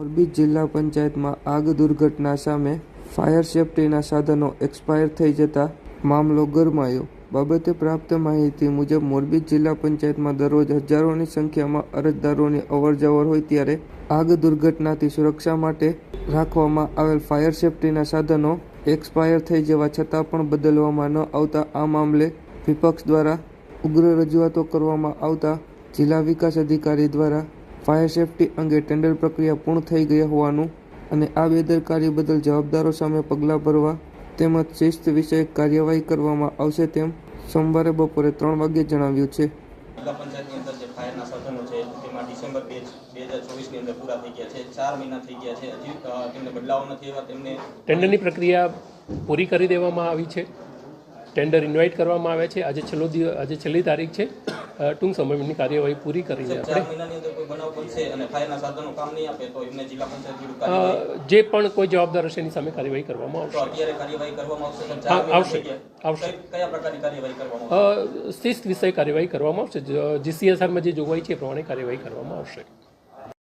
મોરબી જિલ્લા પંચાયતમાં આગ દુર્ઘટના સામે ફાયર સેફટીના સાધનો એક્સપાયર થઈ જતા મામલો ગરમાયો. બાબતે પ્રાપ્ત માહિતી મુજબ, મોરબી જિલ્લા પંચાયતમાં દરરોજ હજારોની સંખ્યામાં અરજદારોની અવરજવર હોય ત્યારે આગ દુર્ઘટનાથી સુરક્ષા માટે રાખવામાં આવેલ ફાયર સેફટીના સાધનો એક્સપાયર થઈ જવા છતાં પણ બદલવામાં ન આવતા આ મામલે વિપક્ષ દ્વારા ઉગ્ર રજૂઆતો કરવામાં આવતા જિલ્લા વિકાસ અધિકારી દ્વારા ફાયર સેફટી અંગે ટેન્ડર પ્રક્રિયા પૂર્ણ થઈ ગઈ હોવાનું અને આ બેદરકારી બદલ જવાબદારો સામે પગલાં ભરવા તેમજ શિસ્ત વિષયક કાર્યવાહી કરવામાં આવશે તેમ સોમવારે બપોરે ત્રણ વાગ્યે જણાવ્યું છે. જિલ્લા પંચાયતની અંદર જે ફાયરના સાધનો છે તેમાં ડિસેમ્બર બે બે હજાર ચોવીસની અંદર પૂરા થઈ ગયા છે. ચાર મહિના થઈ ગયા છે. હજી તેમને બદલાવો નથી એવા તેમને ટેન્ડરની પ્રક્રિયા પૂરી કરી દેવામાં આવી છે. ટેન્ડર ઇન્વાઇટ કરવામાં આવે છે. આજે છેલ્લો દિવસ આજે છેલ્લી તારીખ છે. ટૂંક સમયની કાર્યવાહી પૂરી કરીને આપણે. જે પણ કોઈ જવાબદાર હશે એની સામે કાર્યવાહી કરવામાં આવશે. અત્યારે કાર્યવાહી કરવામાં આવશે આવશે. શિસ્ત વિષય કાર્યવાહી કરવામાં આવશે. જીસીએસઆરમાં જે જોગવાઈ છે એ પ્રમાણે કાર્યવાહી કરવામાં આવશે.